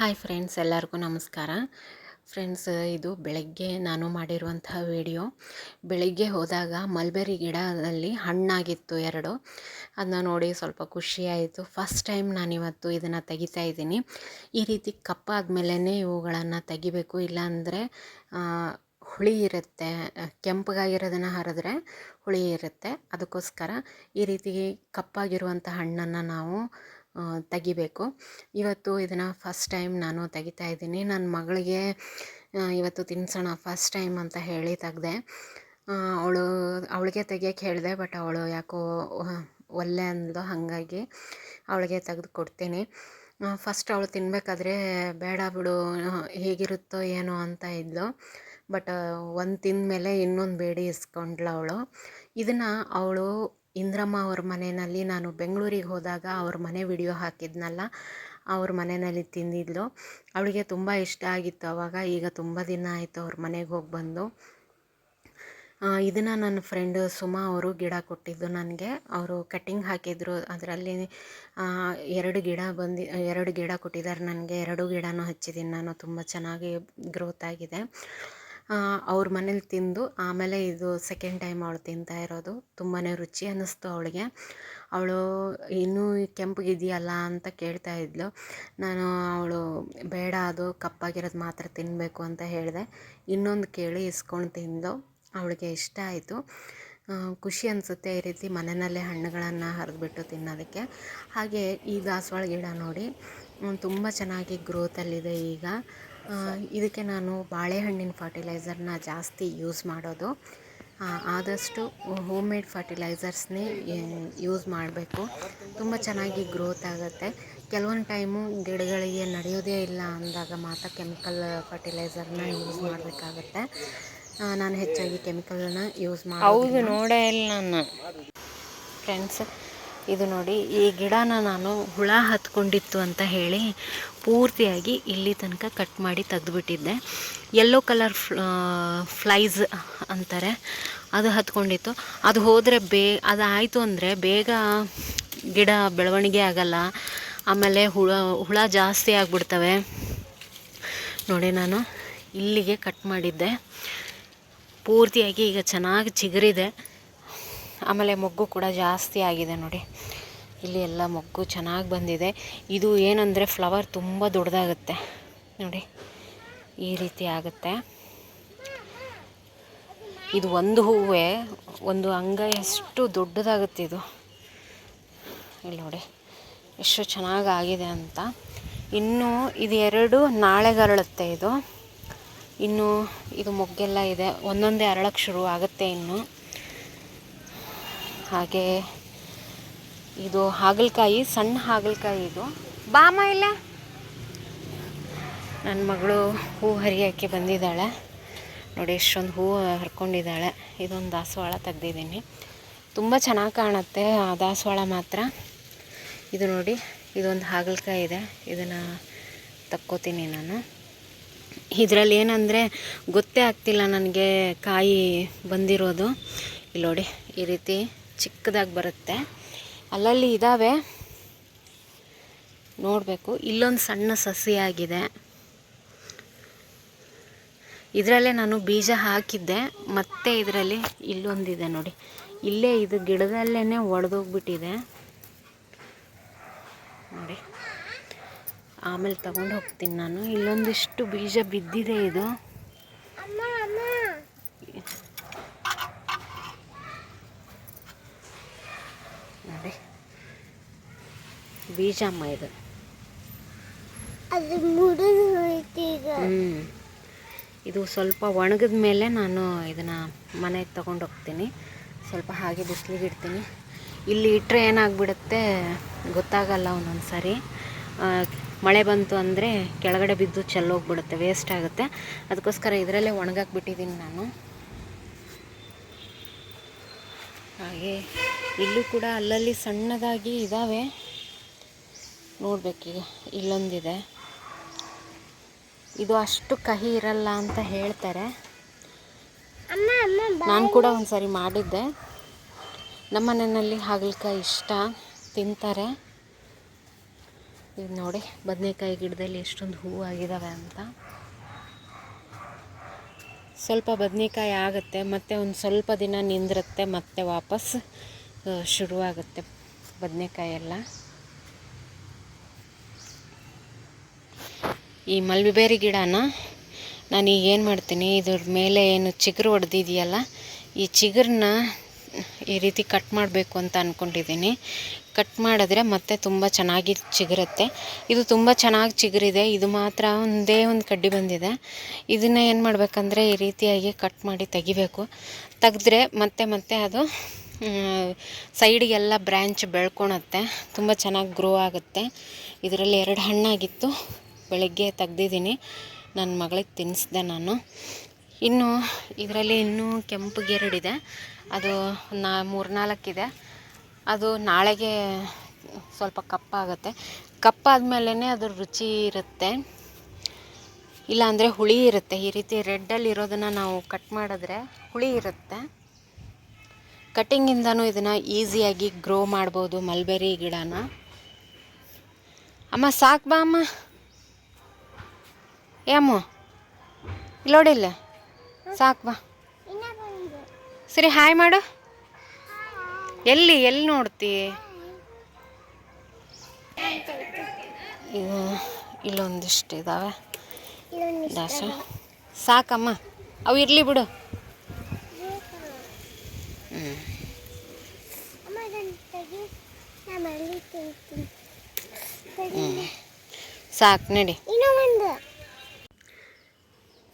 Hi friends, ಎಲ್ಲರಿಗೂ ನಮಸ್ಕಾರ. Friends, ಇದು ಬೆಳಗ್ಗೆ ನಾನು ಮಾಡಿರುವಂತಹ ವಿಡಿಯೋ. ಬೆಳಗ್ಗೆ ಹೋದಾಗ ಮಲ್ಬೆರಿ ಗಿಡದಲ್ಲಿ ಹಣ್ಣಾಗಿತ್ತು ಎರಡು. ಅದನ್ನ ನೋಡಿ ಸ್ವಲ್ಪ ಖುಷಿಯಾಯಿತು ಫಸ್ಟ್ ಟೈಮ್ ನಾನಿವತ್ತು ಇದನ್ನು ತೆಗಿತಾ ಇದ್ದೀನಿ. ಈ ರೀತಿ ಕಪ್ಪಾದ್ಮೇಲೆ ಇವುಗಳನ್ನು ತೆಗಿಬೇಕು. ಇಲ್ಲಾಂದರೆ ಹುಳಿ ಇರುತ್ತೆ. ಕೆಂಪಗಾಗಿರೋದನ್ನು ಹರಿದ್ರೆ ಹುಳಿ ಇರುತ್ತೆ. ಅದಕ್ಕೋಸ್ಕರ ಈ ರೀತಿ ಕಪ್ಪಾಗಿರುವಂಥ ಹಣ್ಣನ್ನು ನಾವು ತೆಗಿಬೇಕು. ಇವತ್ತು ಇದನ್ನು ಫಸ್ಟ್ ಟೈಮ್ ನಾನು ತೆಗಿತಾ ಇದ್ದೀನಿ. ನನ್ನ ಮಗಳಿಗೆ ಇವತ್ತು ತಿನ್ಸೋಣ ಫಸ್ಟ್ ಟೈಮ್ ಅಂತ ಹೇಳಿ ತೆಗ್ದೆ. ಅವಳು, ಅವಳಿಗೆ ತೆಗಿಯೋಕ್ಕೆ ಹೇಳಿದೆ ಬಟ್ ಅವಳು ಯಾಕೋ ಒಲ್ಲೆ ಅಂದ್ಲು. ಹಾಗಾಗಿ ಅವಳಿಗೆ ತೆಗೆದು ಕೊಡ್ತೀನಿ. ಫಸ್ಟ್ ಅವಳು ತಿನ್ನಬೇಕಾದ್ರೆ ಬೇಡ ಬಿಡು ಹೇಗಿರುತ್ತೋ ಏನೋ ಅಂತ ಇದ್ಲು. ಬಟ್ ಒಂದು ತಿಂದ ಮೇಲೆ ಇನ್ನೊಂದು ಬೇಡಿ ಇಸ್ಕೊಂಡ್ಳು ಅವಳು. ಇದನ್ನು ಅವಳು ಇಂದ್ರಮ್ಮ ಅವ್ರ ಮನೆಯಲ್ಲಿ ನಾನು ಬೆಂಗಳೂರಿಗೆ ಹೋದಾಗ ಅವ್ರ ಮನೆ ವಿಡಿಯೋ ಹಾಕಿದ್ನಲ್ಲ, ಅವ್ರ ಮನೆಯಲ್ಲಿ ತಿಂದಿದ್ಲು. ಅವಳಿಗೆ ತುಂಬ ಇಷ್ಟ ಆಗಿತ್ತು ಆವಾಗ ಈಗ ತುಂಬ ದಿನ ಆಯಿತು ಅವ್ರ ಮನೆಗೆ ಹೋಗಿ ಬಂದು. ಇದನ್ನು ನನ್ನ ಫ್ರೆಂಡ್ ಸುಮಾ ಅವರು ಗಿಡ ಕೊಟ್ಟಿದ್ದು ನನಗೆ. ಅವರು ಕಟ್ಟಿಂಗ್ ಹಾಕಿದ್ರು. ಅದರಲ್ಲಿ ಎರಡು ಗಿಡ ಬಂದು, ಎರಡು ಗಿಡ ಕೊಟ್ಟಿದ್ದಾರೆ ನನಗೆ. ಎರಡು ಗಿಡನೂ ಹಚ್ಚಿದ್ದೀನಿ ನಾನು. ತುಂಬ ಚೆನ್ನಾಗಿ ಗ್ರೋತ್ ಆಗಿದೆ. ಅವ್ರ ಮನೇಲಿ ತಿಂದು ಆಮೇಲೆ ಇದು ಸೆಕೆಂಡ್ ಟೈಮ್ ಅವಳು ತಿಂತಾ ಇರೋದು. ತುಂಬಾ ರುಚಿ ಅನ್ನಿಸ್ತು ಅವಳಿಗೆ. ಅವಳು ಇನ್ನೂ ಕೆಂಪಗಿದೆಯಲ್ಲ ಅಂತ ಕೇಳ್ತಾ ಇದ್ಲು. ನಾನು, ಅವಳು ಬೇಡ, ಅದು ಕಪ್ಪಾಗಿರೋದು ಮಾತ್ರ ತಿನ್ನಬೇಕು ಅಂತ ಹೇಳಿದೆ. ಇನ್ನೊಂದು ಕೇಳಿ ಇಸ್ಕೊಂಡು ತಿಂದು ಅವಳಿಗೆ ಇಷ್ಟ ಆಯಿತು. ಖುಷಿ ಅನಿಸುತ್ತೆ ಈ ರೀತಿ ಮನೆಯಲ್ಲೇ ಹಣ್ಣುಗಳನ್ನು ಹರಿದ್ಬಿಟ್ಟು ತಿನ್ನೋದಕ್ಕೆ. ಹಾಗೆ ಈ ದಾಸವಾಳ ಗಿಡ ನೋಡಿ ತುಂಬ ಚೆನ್ನಾಗಿ ಗ್ರೋತಲ್ಲಿದೆ ಈಗ. ಇದಕ್ಕೆ ನಾನು ಬಾಳೆಹಣ್ಣಿನ ಫರ್ಟಿಲೈಸರ್ನ ಜಾಸ್ತಿ ಯೂಸ್ ಮಾಡೋದು. ಆದಷ್ಟು ಹೋಮ್ ಮೇಡ್ ಫರ್ಟಿಲೈಸರ್ಸ್ನೇ ಯೂಸ್ ಮಾಡಬೇಕು. ತುಂಬ ಚೆನ್ನಾಗಿ ಗ್ರೋತ್ ಆಗುತ್ತೆ. ಕೆಲವೊಂದು ಟೈಮು ಗಿಡಗಳಿಗೆ ನಡೆಯೋದೇ ಇಲ್ಲ ಅಂದಾಗ ಮಾತ್ರ ಕೆಮಿಕಲ್ ಫರ್ಟಿಲೈಸರ್ನ ಯೂಸ್ ಮಾಡಬೇಕಾಗತ್ತೆ. ನಾನು ಹೆಚ್ಚಾಗಿ ಕೆಮಿಕಲ್ನ ಯೂಸ್ ಮಾಡಿ ಹೌದು, ನೋಡೇ ಇಲ್ಲ ನಾನು. ಫ್ರೆಂಡ್ಸ್ ಇದು ನೋಡಿ, ಈ ಗಿಡನ ನಾನು ಹುಳ ಹತ್ಕೊಂಡಿತ್ತು ಅಂತ ಹೇಳಿ ಪೂರ್ತಿಯಾಗಿ ಇಲ್ಲಿ ತನಕ ಕಟ್ ಮಾಡಿ ತೆಗೆದುಬಿಟ್ಟಿದ್ದೆ. ಯೆಲ್ಲೋ ಕಲರ್ ಫ್ಲೈಸ್ ಅಂತಾರೆ, ಅದು ಹತ್ಕೊಂಡಿತ್ತು. ಅದು ಹೋದರೆ ಬೇ, ಅದು ಆಯಿತು ಅಂದರೆ ಬೇಗ ಗಿಡ ಬೆಳವಣಿಗೆ ಆಗಲ್ಲ, ಆಮೇಲೆ ಹುಳ ಹುಳ ಜಾಸ್ತಿ ಆಗಿಬಿಡ್ತವೆ. ನೋಡಿ ನಾನು ಇಲ್ಲಿಗೆ ಕಟ್ ಮಾಡಿದ್ದೆ. ಪೂರ್ತಿಯಾಗಿ ಈಗ ಚೆನ್ನಾಗಿ ಚಿಗುರಿದೆ. ಆಮೇಲೆ ಮೊಗ್ಗು ಕೂಡ ಜಾಸ್ತಿ ಆಗಿದೆ ನೋಡಿ. ಇಲ್ಲಿ ಎಲ್ಲ ಮೊಗ್ಗು ಚೆನ್ನಾಗಿ ಬಂದಿದೆ. ಇದು ಏನಂದರೆ ಫ್ಲವರ್ ತುಂಬ ದೊಡ್ಡದಾಗುತ್ತೆ. ನೋಡಿ, ಈ ರೀತಿ ಆಗುತ್ತೆ. ಇದು ಒಂದು ಹೂವೇ, ಒಂದು ಅಂಗ ಎಷ್ಟು ದೊಡ್ಡದಾಗುತ್ತೆ ಇದು. ಇಲ್ಲಿ ನೋಡಿ, ಎಷ್ಟು ಚೆನ್ನಾಗಿ ಆಗಿದೆ ಅಂತ. ಇನ್ನು ಇದು ಎರಡು ನಾಳೆಗೆ ಅರಳುತ್ತೆ ಇದು. ಇನ್ನು ಇದು ಮೊಗ್ಗೆಲ್ಲ ಇದೆ. ಒಂದೊಂದೇ ಅರಳಕ್ಕೆ ಶುರು ಆಗುತ್ತೆ ಇನ್ನು. ಹಾಗೆ ಇದು ಹಾಗಲಕಾಯಿ, ಸಣ್ಣ ಹಾಗಲಕಾಯಿ ಇದು. ಬಾಮ ಇಲ್ಲ? ನನ್ನ ಮಗಳು ಹೂ ಹರಿಯೋಕ್ಕೆ ಬಂದಿದ್ದಾಳೆ. ನೋಡಿ ಎಷ್ಟೊಂದು ಹೂವು ಹರ್ಕೊಂಡಿದ್ದಾಳೆ. ಇದೊಂದು ದಾಸವಾಳ ತೆಗ್ದಿದ್ದೀನಿ. ತುಂಬ ಚೆನ್ನಾಗಿ ಕಾಣುತ್ತೆ ಆ ದಾಸವಾಳ ಮಾತ್ರ. ಇದು ನೋಡಿ, ಇದೊಂದು ಹಾಗಲಕಾಯಿ ಇದೆ. ಇದನ್ನು ತಕ್ಕೋತೀನಿ ನಾನು. ಇದರಲ್ಲಿ ಏನಂದರೆ, ಗೊತ್ತೇ ಆಗ್ತಿಲ್ಲ ನನಗೆ ಕಾಯಿ ಬಂದಿರೋದು. ಇಲ್ಲಿ ನೋಡಿ, ಈ ರೀತಿ ಚಿಕ್ಕದಾಗಿ ಬರುತ್ತೆ. ಅಲ್ಲಲ್ಲಿ ಇದ್ದಾವೆ ನೋಡಬೇಕು. ಇಲ್ಲೊಂದು ಸಣ್ಣ ಸಸಿಯಾಗಿದೆ ಇದರಲ್ಲೇ ನಾನು ಬೀಜ ಹಾಕಿದ್ದೆ. ಮತ್ತೆ ಇದರಲ್ಲಿ ಇಲ್ಲೊಂದಿದೆ ನೋಡಿ. ಇಲ್ಲೇ ಇದು ಗಿಡದಲ್ಲೇ ಒಡೆದೋಗ್ಬಿಟ್ಟಿದೆ. ನೋಡಿ. ಆಮೇಲೆ ತಗೊಂಡು ಹೋಗ್ತೀನಿ ನಾನು. ಇಲ್ಲೊಂದಿಷ್ಟು ಬೀಜ ಬಿದ್ದಿದೆ ಇದು ನೋಡಿ ಬೀಜಮ್ಮ ಇದು. ಹ್ಞೂ ಇದು ಸ್ವಲ್ಪ ಒಣಗಿದ ಮೇಲೆ ನಾನು ಇದನ್ನು ಮನೆಗೆ ತಗೊಂಡು ಹೋಗ್ತೀನಿ. ಸ್ವಲ್ಪ ಹಾಗೆ ಬಿಸಿಲಿಗೆ ಇಡ್ತೀನಿ. ಇಲ್ಲಿ ಇಟ್ಟರೆ ಏನಾಗ್ಬಿಡುತ್ತೆ ಗೊತ್ತಾಗಲ್ಲ ಒಂದೊಂದು ಸಾರಿ ಮಳೆ ಬಂತು ಅಂದರೆ ಕೆಳಗಡೆ ಬಿದ್ದು ಚೆಲ್ಲೋಗ್ಬಿಡುತ್ತೆ ವೇಸ್ಟ್ ಆಗುತ್ತೆ. ಅದಕ್ಕೋಸ್ಕರ ಇದರಲ್ಲೇ ಒಣಗಾಕ್ಬಿಟ್ಟಿದ್ದೀನಿ ನಾನು. ಹಾಗೆ ಇಲ್ಲೂ ಕೂಡ ಅಲ್ಲಲ್ಲಿ ಸಣ್ಣದಾಗಿ ಇದ್ದಾವೆ ನೋಡಬೇಕೀಗ ಇಲ್ಲೊಂದಿದೆ. ಇದು ಅಷ್ಟು ಕಹಿ ಇರಲ್ಲ ಅಂತ ಹೇಳ್ತಾರೆ. ನಾನು ಕೂಡ ಒಂದು ಸಾರಿ ಮಾಡಿದ್ದೆ. ನಮ್ಮ ಮನೆಯಲ್ಲಿ ಹಾಗಲಕಾಯಿ ಇಷ್ಟ ತಿಂತಾರೆ. ಇದು ನೋಡಿ ಬದನೆಕಾಯಿ ಗಿಡದಲ್ಲಿ ಎಷ್ಟೊಂದು ಹೂವು ಆಗಿದ್ದಾವೆ ಅಂತ. ಸ್ವಲ್ಪ ಬದನೆಕಾಯಿ ಆಗುತ್ತೆ ಮತ್ತು ಒಂದು ಸ್ವಲ್ಪ ದಿನ ನಿಂದಿರುತ್ತೆ ಮತ್ತೆ ವಾಪಸ್ ಶುರುವಾಗುತ್ತೆ ಬದನೆಕಾಯಿ ಎಲ್ಲ. ಈ ಮಲ್ಬೇರಿ ಗಿಡನ ನಾನು ಈಗ ಏನು ಮಾಡ್ತೀನಿ, ಇದ್ರ ಮೇಲೆ ಏನು ಚಿಗುರು ಹೊಡೆದಿದೆಯಲ್ಲ ಈ ಚಿಗುರನ್ನ ಈ ರೀತಿ ಕಟ್ ಮಾಡಬೇಕು ಅಂತ ಅಂದ್ಕೊಂಡಿದ್ದೀನಿ ಕಟ್ ಮಾಡಿದ್ರೆ ಮತ್ತೆ ತುಂಬ ಚೆನ್ನಾಗಿ ಚಿಗುರುತ್ತೆ. ಇದು ತುಂಬ ಚೆನ್ನಾಗಿ ಚಿಗುರಿದೆ, ಇದು ಮಾತ್ರ ಒಂದೇ ಒಂದು ಕಡ್ಡಿ ಬಂದಿದೆ. ಇದನ್ನು ಏನು ಮಾಡಬೇಕಂದ್ರೆ ಈ ರೀತಿಯಾಗಿ ಕಟ್ ಮಾಡಿ ತೆಗಿಬೇಕು. ತೆಗೆದ್ರೆ ಮತ್ತೆ ಮತ್ತೆ ಅದು ಸೈಡಿಗೆಲ್ಲ ಬ್ರ್ಯಾಂಚ್ ಬೆಳ್ಕೊಳತ್ತೆ ತುಂಬ ಚೆನ್ನಾಗಿ ಗ್ರೋ ಆಗುತ್ತೆ. ಇದರಲ್ಲಿ ಎರಡು ಹಣ್ಣಾಗಿತ್ತು. ಬೆಳಗ್ಗೆ ತೆಗ್ದಿದ್ದೀನಿ. ನನ್ನ ಮಗಳಿಗೆ ತಿನ್ನಿಸ್ದೆ ನಾನು. ಇನ್ನು ಇದರಲ್ಲಿ ಇನ್ನೂ ಕೆಂಪು ಗೆರಡಿದೆ ಅದು ನಾ ಮೂರ್ನಾಲ್ಕಿದೆ ಅದು ನಾಳೆಗೆ ಸ್ವಲ್ಪ ಕಪ್ಪಾಗುತ್ತೆ ಕಪ್ಪಾದಮೇಲೇ ಅದ್ರ ರುಚಿ ಇರುತ್ತೆ. ಇಲ್ಲಾಂದರೆ ಹುಳಿ ಇರುತ್ತೆ. ಈ ರೀತಿ ರೆಡ್ಡಲ್ಲಿ ಇರೋದನ್ನು ನಾವು ಕಟ್ ಮಾಡಿದ್ರೆ ಹುಳಿ ಇರುತ್ತೆ. ಕಟ್ಟಿಂಗಿಂದನೂ ಇದನ್ನು ಈಸಿಯಾಗಿ ಗ್ರೋ ಮಾಡ್ಬೋದು ಮಲ್ಬೆರಿ ಗಿಡನ. ಅಮ್ಮ ಸಾಕು ಬಾ ಅಮ್ಮ. ಏ ಇಲ್ಲೋಡಿಲ್ಲ ಸಾಕು, ಬಾ. ಸರಿ, ಹಾಯ್ ಮಾಡು. ಎಲ್ಲಿ ಎಲ್ಲಿ ನೋಡ್ತಿ? ಇಲ್ಲೊಂದಿಷ್ಟು ಇದ್ದಾವೆ ದಾಸ. ಸಾಕಮ್ಮ, ಅವು ಇರಲಿ ಬಿಡು. ಹ್ಞೂ ಸಾಕು, ನಡಿ.